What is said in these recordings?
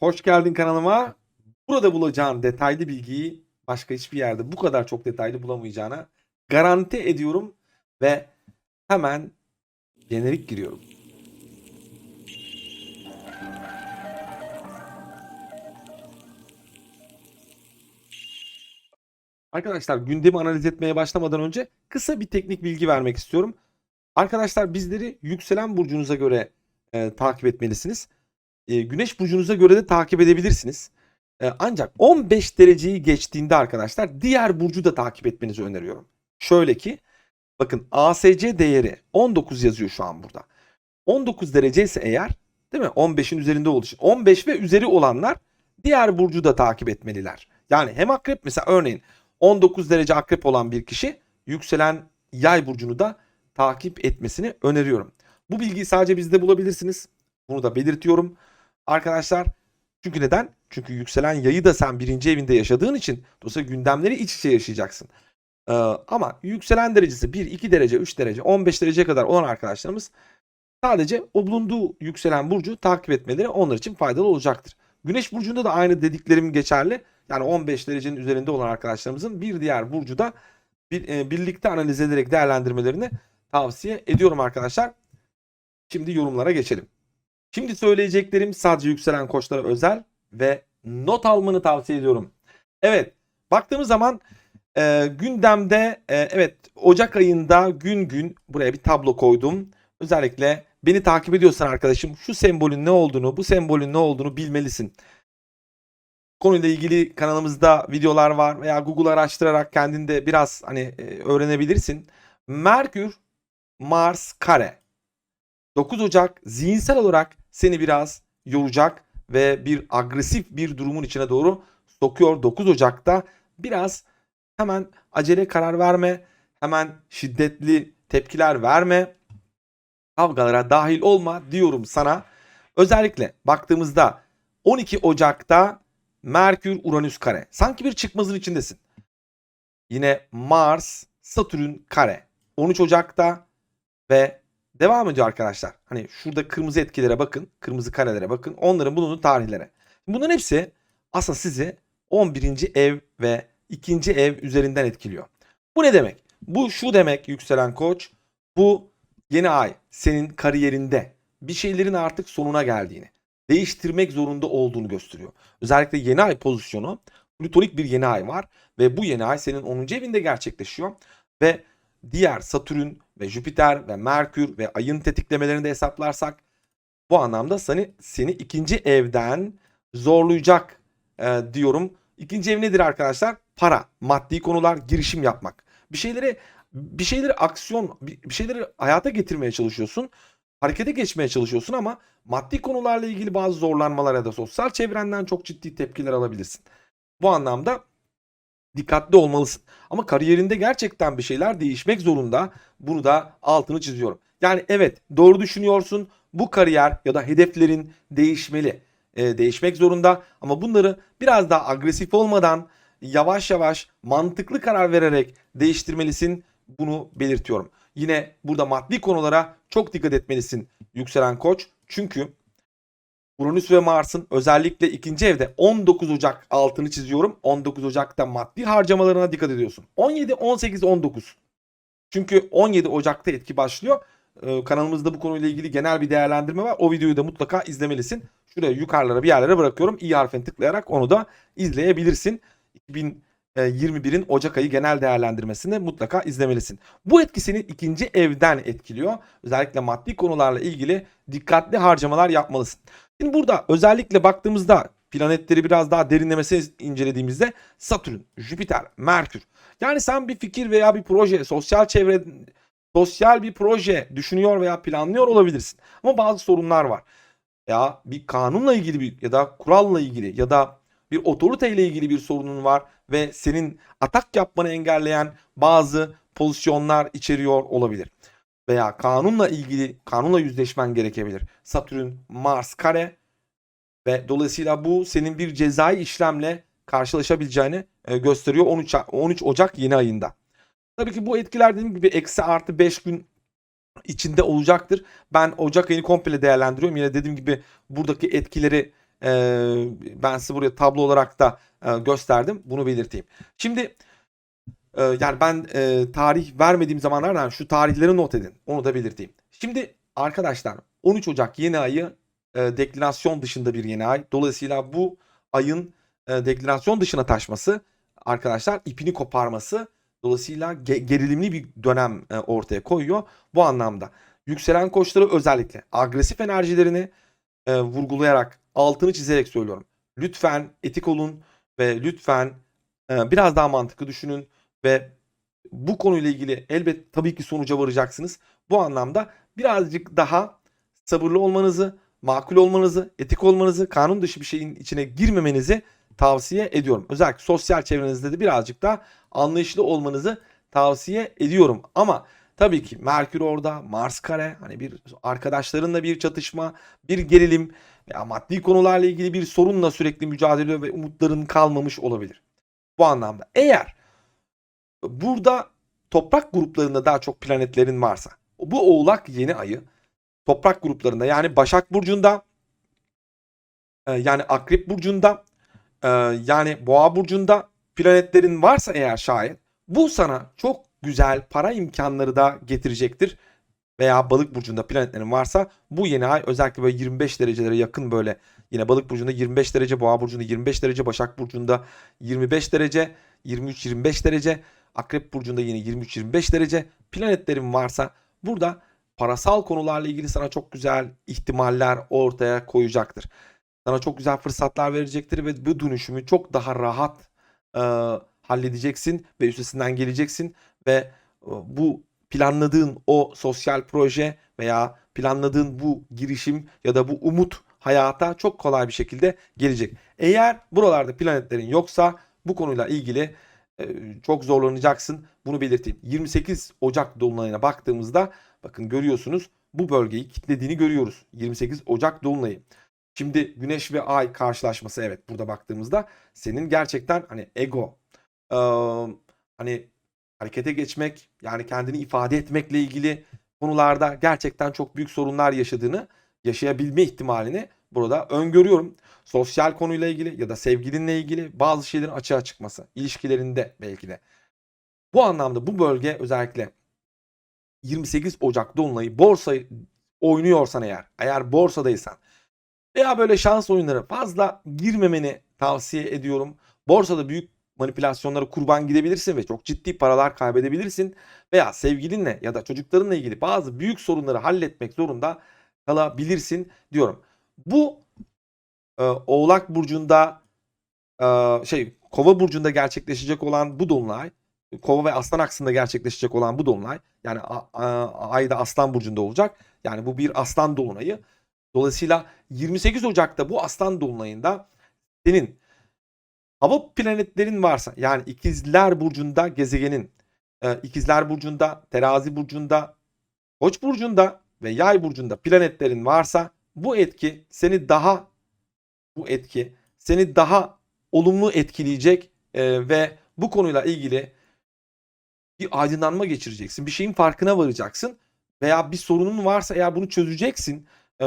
Hoş geldin kanalıma. Burada bulacağın detaylı bilgiyi başka hiçbir yerde bu kadar çok detaylı bulamayacağına garanti ediyorum ve hemen jenerik giriyorum. Arkadaşlar gündemi analiz etmeye başlamadan önce kısa bir teknik bilgi vermek istiyorum. Arkadaşlar bizleri yükselen burcunuza göre e, takip etmelisiniz. E, güneş burcunuza göre de takip edebilirsiniz. E, ancak 15 dereceyi geçtiğinde arkadaşlar diğer burcu da takip etmenizi öneriyorum. Şöyle ki bakın ASC değeri 19 yazıyor şu an burada. 19 derece ise eğer değil mi? 15'in üzerinde olduğu için 15 ve üzeri olanlar diğer burcu da takip etmeliler. Yani hem akrep mesela örneğin 19 derece akrep olan bir kişi yükselen yay burcunu da takip etmesini öneriyorum. Bu bilgiyi sadece bizde bulabilirsiniz. Bunu da belirtiyorum. Arkadaşlar çünkü neden? Çünkü yükselen yayı da sen birinci evinde yaşadığın için dolayısıyla gündemleri iç içe yaşayacaksın. Ee, ama yükselen derecesi 1, 2 derece, 3 derece, 15 dereceye kadar olan arkadaşlarımız sadece o bulunduğu yükselen burcu takip etmeleri onlar için faydalı olacaktır. Güneş burcunda da aynı dediklerim geçerli. Yani 15 derecenin üzerinde olan arkadaşlarımızın bir diğer burcu da bir, e, birlikte analiz ederek değerlendirmelerini tavsiye ediyorum arkadaşlar. Şimdi yorumlara geçelim. Şimdi söyleyeceklerim sadece yükselen koçlara özel ve not almanı tavsiye ediyorum. Evet, baktığımız zaman e, gündemde e, evet Ocak ayında gün gün buraya bir tablo koydum. Özellikle beni takip ediyorsan arkadaşım şu sembolün ne olduğunu, bu sembolün ne olduğunu bilmelisin. Konuyla ilgili kanalımızda videolar var veya Google araştırarak kendinde biraz hani e, öğrenebilirsin. Merkür, Mars kare. 9 Ocak zihinsel olarak seni biraz yoracak ve bir agresif bir durumun içine doğru sokuyor. 9 Ocak'ta biraz hemen acele karar verme, hemen şiddetli tepkiler verme, kavgalara dahil olma diyorum sana. Özellikle baktığımızda 12 Ocak'ta Merkür Uranüs kare. Sanki bir çıkmazın içindesin. Yine Mars Satürn kare. 13 Ocak'ta ve devam ediyor arkadaşlar. Hani şurada kırmızı etkilere bakın. Kırmızı karelere bakın. Onların bulunduğu tarihlere. Bunların hepsi aslında sizi 11. ev ve 2. ev üzerinden etkiliyor. Bu ne demek? Bu şu demek yükselen koç. Bu yeni ay senin kariyerinde bir şeylerin artık sonuna geldiğini, değiştirmek zorunda olduğunu gösteriyor. Özellikle yeni ay pozisyonu plütonik bir yeni ay var ve bu yeni ay senin 10. evinde gerçekleşiyor ve diğer Satürn ve Jüpiter ve Merkür ve ayın tetiklemelerini de hesaplarsak bu anlamda seni seni ikinci evden zorlayacak e, diyorum. İkinci ev nedir arkadaşlar? Para, maddi konular, girişim yapmak. Bir şeyleri bir şeyleri aksiyon, bir şeyleri hayata getirmeye çalışıyorsun. Harekete geçmeye çalışıyorsun ama maddi konularla ilgili bazı zorlanmalar ya da sosyal çevrenden çok ciddi tepkiler alabilirsin. Bu anlamda dikkatli olmalısın. Ama kariyerinde gerçekten bir şeyler değişmek zorunda. Bunu da altını çiziyorum. Yani evet doğru düşünüyorsun. Bu kariyer ya da hedeflerin değişmeli. Ee, değişmek zorunda ama bunları biraz daha agresif olmadan yavaş yavaş mantıklı karar vererek değiştirmelisin. Bunu belirtiyorum. Yine burada maddi konulara çok dikkat etmelisin yükselen koç. Çünkü Uranüs ve Mars'ın özellikle ikinci evde 19 Ocak altını çiziyorum. 19 Ocak'ta maddi harcamalarına dikkat ediyorsun. 17, 18, 19. Çünkü 17 Ocak'ta etki başlıyor. Ee, kanalımızda bu konuyla ilgili genel bir değerlendirme var. O videoyu da mutlaka izlemelisin. Şuraya yukarılara bir yerlere bırakıyorum. İyi harfini tıklayarak onu da izleyebilirsin. 2021'in Ocak ayı genel değerlendirmesini mutlaka izlemelisin. Bu etki seni ikinci evden etkiliyor. Özellikle maddi konularla ilgili dikkatli harcamalar yapmalısın. Şimdi burada özellikle baktığımızda planetleri biraz daha derinlemesine incelediğimizde Satürn, Jüpiter, Merkür. Yani sen bir fikir veya bir proje, sosyal çevre, sosyal bir proje düşünüyor veya planlıyor olabilirsin. Ama bazı sorunlar var. Ya bir kanunla ilgili bir ya da kuralla ilgili ya da bir otoriteyle ilgili bir sorunun var ve senin atak yapmanı engelleyen bazı pozisyonlar içeriyor olabilir. Veya kanunla ilgili kanunla yüzleşmen gerekebilir. Satürn, Mars kare ve dolayısıyla bu senin bir cezai işlemle karşılaşabileceğini e, gösteriyor 13 13 Ocak yeni ayında. Tabii ki bu etkiler dediğim gibi eksi artı 5 gün içinde olacaktır. Ben Ocak ayını komple değerlendiriyorum. Yine dediğim gibi buradaki etkileri e, ben size buraya tablo olarak da e, gösterdim. Bunu belirteyim. Şimdi e, yani ben e, tarih vermediğim zamanlardan şu tarihleri not edin. Onu da belirteyim. Şimdi arkadaşlar 13 Ocak yeni ayı e, deklinasyon dışında bir yeni ay. Dolayısıyla bu ayın e, deklinasyon dışına taşması arkadaşlar ipini koparması dolayısıyla ge- gerilimli bir dönem e, ortaya koyuyor bu anlamda. Yükselen koçları özellikle agresif enerjilerini e, vurgulayarak altını çizerek söylüyorum. Lütfen etik olun ve lütfen e, biraz daha mantıklı düşünün ve bu konuyla ilgili elbet tabii ki sonuca varacaksınız. Bu anlamda birazcık daha sabırlı olmanızı, makul olmanızı, etik olmanızı, kanun dışı bir şeyin içine girmemenizi tavsiye ediyorum. Özellikle sosyal çevrenizde de birazcık daha anlayışlı olmanızı tavsiye ediyorum. Ama tabii ki Merkür orada, Mars kare, hani bir arkadaşlarınla bir çatışma, bir gerilim veya maddi konularla ilgili bir sorunla sürekli mücadele ve umutların kalmamış olabilir. Bu anlamda eğer burada toprak gruplarında daha çok planetlerin varsa bu oğlak yeni ayı toprak gruplarında yani Başak Burcu'nda e, yani Akrep Burcu'nda e, yani Boğa Burcu'nda planetlerin varsa eğer şayet bu sana çok güzel para imkanları da getirecektir. Veya balık burcunda planetlerin varsa bu yeni ay özellikle böyle 25 derecelere yakın böyle yine balık burcunda 25 derece, boğa burcunda 25 derece, başak burcunda 25 derece, 23-25 derece, akrep burcunda yine 23-25 derece planetlerin varsa burada parasal konularla ilgili sana çok güzel ihtimaller ortaya koyacaktır. Sana çok güzel fırsatlar verecektir ve bu dönüşümü çok daha rahat e, halledeceksin ve üstesinden geleceksin ve e, bu planladığın o sosyal proje veya planladığın bu girişim ya da bu umut hayata çok kolay bir şekilde gelecek. Eğer buralarda planetlerin yoksa bu konuyla ilgili çok zorlanacaksın. Bunu belirteyim. 28 Ocak dolunayına baktığımızda bakın görüyorsunuz bu bölgeyi kitlediğini görüyoruz. 28 Ocak dolunayı. Şimdi Güneş ve Ay karşılaşması evet burada baktığımızda senin gerçekten hani ego e, hani harekete geçmek yani kendini ifade etmekle ilgili konularda gerçekten çok büyük sorunlar yaşadığını yaşayabilme ihtimalini burada öngörüyorum. Sosyal konuyla ilgili ya da sevgilinle ilgili bazı şeylerin açığa çıkması, ilişkilerinde belki de. Bu anlamda bu bölge özellikle 28 Ocak dolunayı borsa oynuyorsan eğer, eğer borsadaysan veya böyle şans oyunları fazla girmemeni tavsiye ediyorum. Borsada büyük manipülasyonlara kurban gidebilirsin ve çok ciddi paralar kaybedebilirsin. Veya sevgilinle ya da çocuklarınla ilgili bazı büyük sorunları halletmek zorunda kalabilirsin diyorum. Bu e, Oğlak Burcu'nda e, şey Kova Burcu'nda gerçekleşecek olan bu dolunay Kova ve Aslan aksında gerçekleşecek olan bu dolunay yani a, a, ay da Aslan Burcu'nda olacak. Yani bu bir Aslan dolunayı. Dolayısıyla 28 Ocak'ta bu Aslan dolunayında senin hava planetlerin varsa yani ikizler burcunda gezegenin e, ikizler burcunda, terazi burcunda, koç burcunda ve yay burcunda planetlerin varsa bu etki seni daha bu etki seni daha olumlu etkileyecek e, ve bu konuyla ilgili bir aydınlanma geçireceksin. Bir şeyin farkına varacaksın veya bir sorunun varsa eğer bunu çözeceksin. E,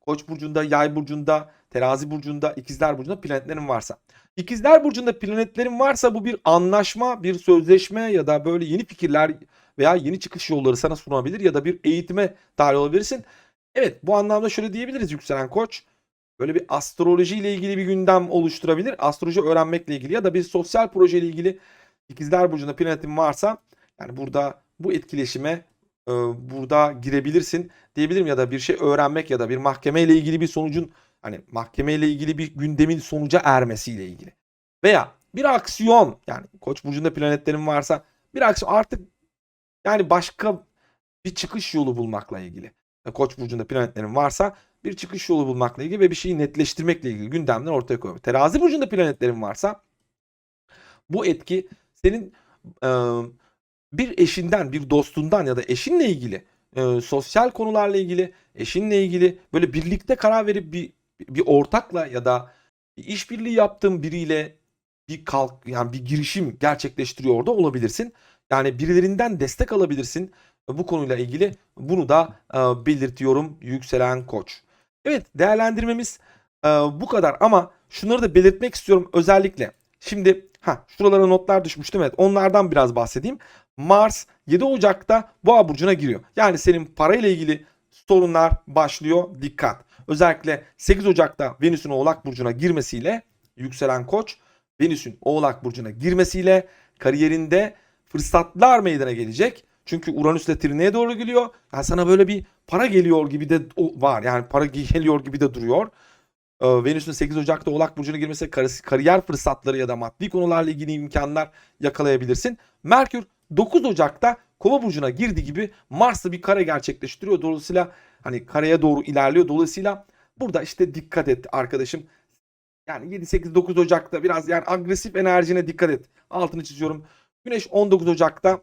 Koç burcunda, Yay burcunda, Terazi burcunda, İkizler burcunda planetlerin varsa. İkizler burcunda planetlerin varsa bu bir anlaşma, bir sözleşme ya da böyle yeni fikirler veya yeni çıkış yolları sana sunabilir ya da bir eğitime dahil olabilirsin. Evet bu anlamda şöyle diyebiliriz yükselen koç. Böyle bir astroloji ile ilgili bir gündem oluşturabilir. Astroloji öğrenmekle ilgili ya da bir sosyal proje ile ilgili İkizler burcunda planetin varsa yani burada bu etkileşime e, burada girebilirsin diyebilirim ya da bir şey öğrenmek ya da bir mahkeme ile ilgili bir sonucun hani mahkeme ile ilgili bir gündemin sonuca ermesiyle ilgili. Veya bir aksiyon yani Koç burcunda planetlerin varsa bir aksiyon artık yani başka bir çıkış yolu bulmakla ilgili. Koç burcunda planetlerin varsa bir çıkış yolu bulmakla ilgili ve bir şeyi netleştirmekle ilgili gündemler ortaya koyuyor. Terazi burcunda planetlerin varsa bu etki senin e, bir eşinden, bir dostundan ya da eşinle ilgili e, sosyal konularla ilgili, eşinle ilgili böyle birlikte karar verip bir bir ortakla ya da bir işbirliği yaptığın biriyle bir kalk yani bir girişim gerçekleştiriyor da olabilirsin. Yani birilerinden destek alabilirsin bu konuyla ilgili. Bunu da e, belirtiyorum yükselen koç. Evet değerlendirmemiz Ee, bu kadar ama şunları da belirtmek istiyorum özellikle. Şimdi ha şuralara notlar düşmüştü evet onlardan biraz bahsedeyim. Mars 7 Ocak'ta Boğa burcuna giriyor. Yani senin parayla ilgili sorunlar başlıyor. Dikkat. Özellikle 8 Ocak'ta Venüs'ün Oğlak burcuna girmesiyle yükselen Koç Venüs'ün Oğlak burcuna girmesiyle kariyerinde fırsatlar meydana gelecek. Çünkü Uranüs de Trine'ye doğru geliyor. Yani sana böyle bir para geliyor gibi de var. Yani para geliyor gibi de duruyor. Ee, Venüs'ün 8 Ocak'ta Oğlak Burcu'na girmesi kar- kariyer fırsatları ya da maddi konularla ilgili imkanlar yakalayabilirsin. Merkür 9 Ocak'ta Kova Burcu'na girdiği gibi Mars'ta bir kare gerçekleştiriyor. Dolayısıyla hani kareye doğru ilerliyor. Dolayısıyla burada işte dikkat et arkadaşım. Yani 7, 8, 9 Ocak'ta biraz yani agresif enerjine dikkat et. Altını çiziyorum. Güneş 19 Ocak'ta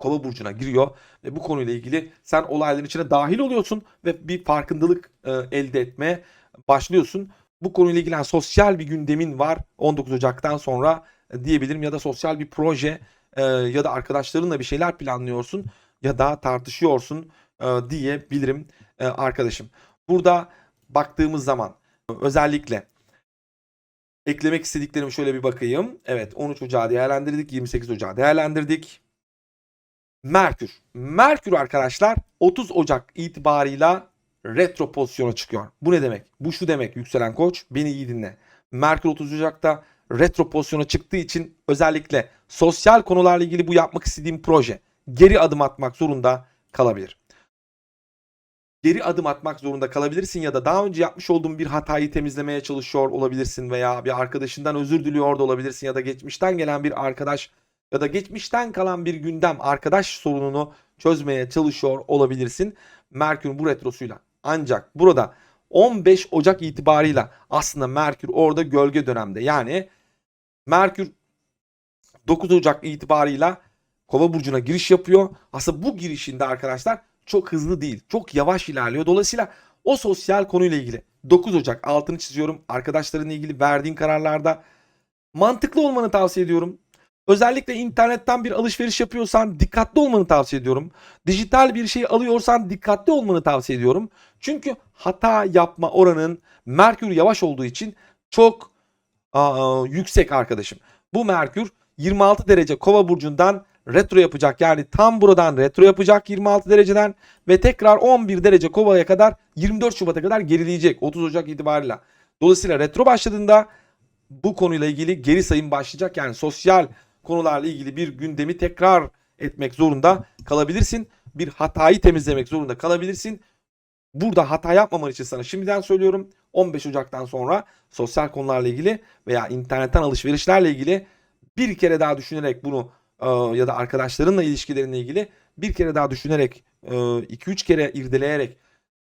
Kova burcuna giriyor ve bu konuyla ilgili sen olayların içine dahil oluyorsun ve bir farkındalık e, elde etmeye başlıyorsun. Bu konuyla ilgili sosyal bir gündemin var 19 Ocak'tan sonra e, diyebilirim ya da sosyal bir proje e, ya da arkadaşlarınla bir şeyler planlıyorsun ya da tartışıyorsun e, diyebilirim e, arkadaşım. Burada baktığımız zaman e, özellikle eklemek istediklerimi şöyle bir bakayım. Evet 13 Ocağı değerlendirdik 28 Ocağı değerlendirdik. Merkür. Merkür arkadaşlar 30 Ocak itibarıyla retro pozisyona çıkıyor. Bu ne demek? Bu şu demek yükselen koç beni iyi dinle. Merkür 30 Ocak'ta retro pozisyona çıktığı için özellikle sosyal konularla ilgili bu yapmak istediğim proje geri adım atmak zorunda kalabilir. Geri adım atmak zorunda kalabilirsin ya da daha önce yapmış olduğun bir hatayı temizlemeye çalışıyor olabilirsin veya bir arkadaşından özür diliyor da olabilirsin ya da geçmişten gelen bir arkadaş ya da geçmişten kalan bir gündem arkadaş sorununu çözmeye çalışıyor olabilirsin. Merkür bu retrosuyla. Ancak burada 15 Ocak itibarıyla aslında Merkür orada gölge dönemde. Yani Merkür 9 Ocak itibarıyla Kova burcuna giriş yapıyor. Aslında bu girişinde arkadaşlar çok hızlı değil. Çok yavaş ilerliyor. Dolayısıyla o sosyal konuyla ilgili 9 Ocak altını çiziyorum. Arkadaşlarınla ilgili verdiğin kararlarda mantıklı olmanı tavsiye ediyorum. Özellikle internetten bir alışveriş yapıyorsan dikkatli olmanı tavsiye ediyorum. Dijital bir şey alıyorsan dikkatli olmanı tavsiye ediyorum. Çünkü hata yapma oranın Merkür yavaş olduğu için çok aa, yüksek arkadaşım. Bu Merkür 26 derece Kova burcundan retro yapacak. Yani tam buradan retro yapacak 26 dereceden ve tekrar 11 derece Kova'ya kadar 24 Şubat'a kadar gerileyecek 30 Ocak itibariyle. Dolayısıyla retro başladığında bu konuyla ilgili geri sayım başlayacak. Yani sosyal konularla ilgili bir gündemi tekrar etmek zorunda kalabilirsin. Bir hatayı temizlemek zorunda kalabilirsin. Burada hata yapmaman için sana şimdiden söylüyorum. 15 Ocak'tan sonra sosyal konularla ilgili veya internetten alışverişlerle ilgili bir kere daha düşünerek bunu e, ya da arkadaşlarınla ilişkilerinle ilgili bir kere daha düşünerek 2-3 kere irdeleyerek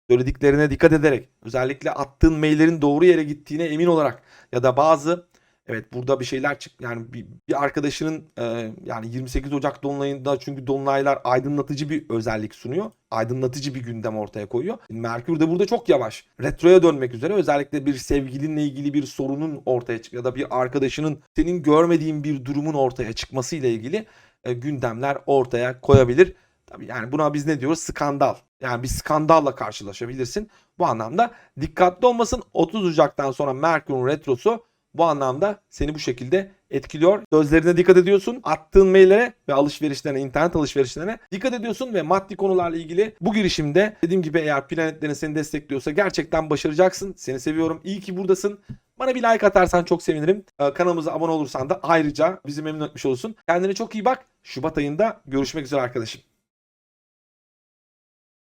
söylediklerine dikkat ederek özellikle attığın maillerin doğru yere gittiğine emin olarak ya da bazı evet burada bir şeyler çık yani bir, bir arkadaşının e, yani 28 Ocak dolunayında çünkü dolunaylar aydınlatıcı bir özellik sunuyor. Aydınlatıcı bir gündem ortaya koyuyor. Merkür de burada çok yavaş. Retroya dönmek üzere özellikle bir sevgilinle ilgili bir sorunun ortaya çık ya da bir arkadaşının senin görmediğin bir durumun ortaya çıkması ile ilgili e, gündemler ortaya koyabilir. Tabii yani buna biz ne diyoruz? Skandal. Yani bir skandalla karşılaşabilirsin. Bu anlamda dikkatli olmasın. 30 Ocak'tan sonra Merkür'ün retrosu bu anlamda seni bu şekilde etkiliyor. Sözlerine dikkat ediyorsun. Attığın maillere ve alışverişlerine, internet alışverişlerine dikkat ediyorsun ve maddi konularla ilgili bu girişimde dediğim gibi eğer planetlerin seni destekliyorsa gerçekten başaracaksın. Seni seviyorum. İyi ki buradasın. Bana bir like atarsan çok sevinirim. Ee, kanalımıza abone olursan da ayrıca bizi memnun etmiş olursun. Kendine çok iyi bak. Şubat ayında görüşmek üzere arkadaşım.